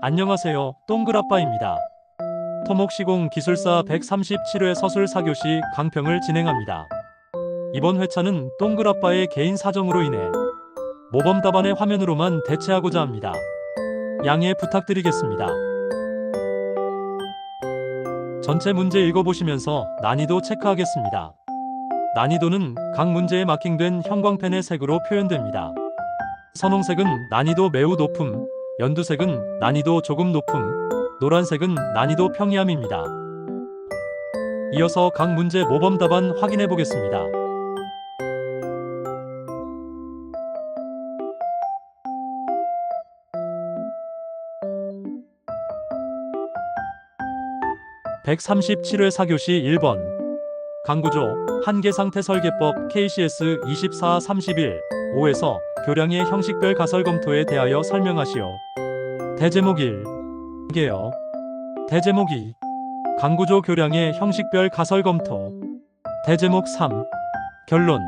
안녕하세요. 동글아빠입니다. 토목시공 기술사 137회 서술 4교시 강평을 진행합니다. 이번 회차는 동글아빠의 개인 사정으로 인해 모범 답안의 화면으로만 대체하고자 합니다. 양해 부탁드리겠습니다. 전체 문제 읽어보시면서 난이도 체크하겠습니다. 난이도는 각 문제에 마킹된 형광펜의 색으로 표현됩니다. 선홍색은 난이도 매우 높음, 연두색은 난이도 조금 높음, 노란색은 난이도 평이함입니다. 이어서 각 문제 모범 답안 확인해 보겠습니다. (137회 4교시 1번) 강구조 한계상태 설계법 KCS 24 31 5에서 교량의 형식별 가설 검토에 대하여 설명하시오. 대제목 1. 게요. 대제목 2. 강구조 교량의 형식별 가설 검토. 대제목 3. 결론.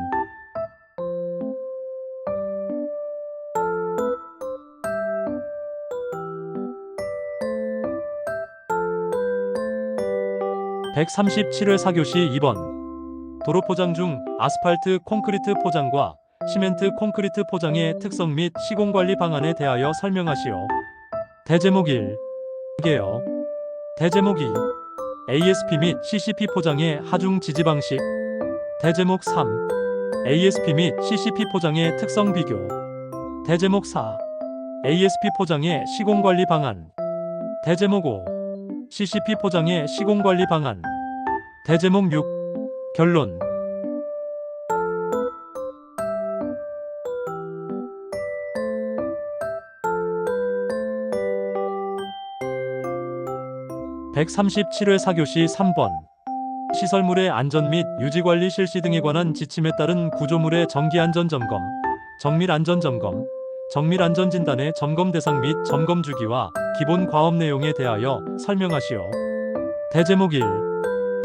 (137회 4교시 2번) 도로 포장 중 아스팔트 콘크리트 포장과 시멘트 콘크리트 포장의 특성 및 시공 관리 방안에 대하여 설명하시오. 대제목 1. 게요. 대제목 2. ASP 및 CCP 포장의 하중 지지 방식. 대제목 3. ASP 및 CCP 포장의 특성 비교. 대제목 4. ASP 포장의 시공 관리 방안. 대제목 5. CCP 포장의 시공 관리 방안. 대제목 6. 결론. (137회 4교시 3번) 시설물의 안전 및 유지 관리 실시 등에 관한 지침에 따른 구조물의 정기 안전 점검, 정밀 안전 점검, 정밀 안전 진단의 점검 대상 및 점검 주기와 기본 과업 내용에 대하여 설명하시오. 대제목 1.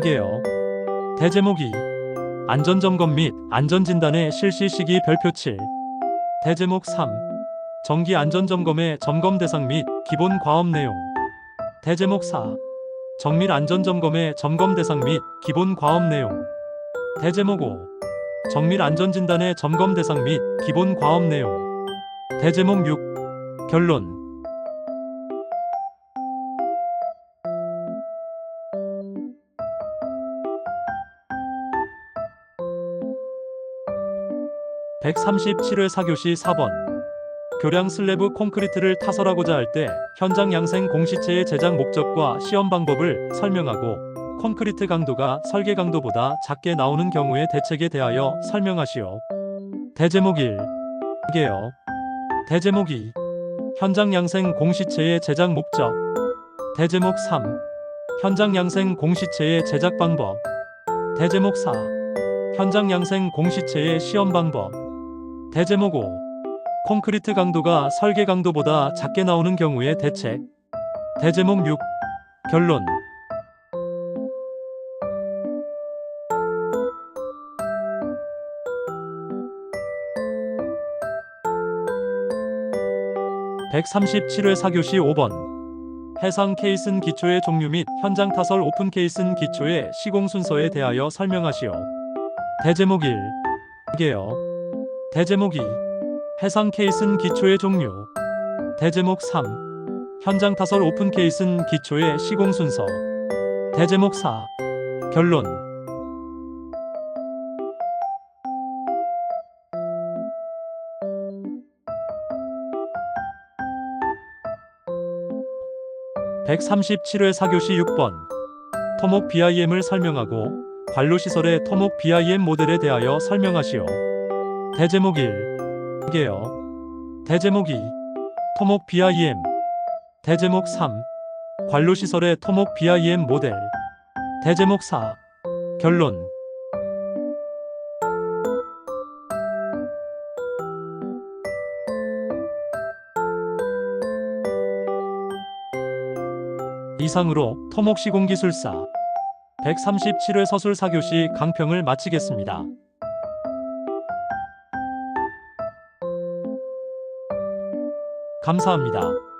게요. 대제목 2. 안전 점검 및 안전 진단의 실시 시기 별표 7. 대제목 3. 정기 안전 점검의 점검 대상 및 기본 과업 내용. 대제목 4. 정밀 안전 점검의 점검 대상 및 기본 과업 내용. 대제목 5. 정밀 안전 진단의 점검 대상 및 기본 과업 내용. 대제목 6. 결론. (137회 4교시 4번) 교량 슬래브 콘크리트를 타설하고자 할 때 현장 양생 공시체의 제작 목적과 시험 방법을 설명하고 콘크리트 강도가 설계 강도보다 작게 나오는 경우의 대책에 대하여 설명하시오. 대제목 1. 게요. 대제목 2. 현장 양생 공시체의 제작 목적. 대제목 3. 현장 양생 공시체의 제작 방법. 대제목 4. 현장 양생 공시체의 시험 방법. 대제목 5. 콘크리트 강도가 설계 강도보다 작게 나오는 경우의 대책. 대제목 6. 결론. (137회 4교시 5번) 해상 케이슨 기초의 종류 및 현장 타설 오픈 케이슨 기초의 시공 순서에 대하여 설명하시오. 대제목 1. 게요. 대제목 2. 해상 케이슨 기초의 종류. 대제목 3. 현장 타설 오픈 케이슨 기초의 시공 순서. 대제목 4. 결론. (137회 4교시 6번) 토목 BIM을 설명하고 관로시설의 토목 BIM 모델에 대하여 설명하시오. 대제목 1. 게요. 대제목 2. 토목 BIM. 대제목 3. 관로시설의 토목 BIM 모델. 대제목 4. 결론. 이상으로 토목시공기술사 137회 서술 4교시 강평을 마치겠습니다. 감사합니다.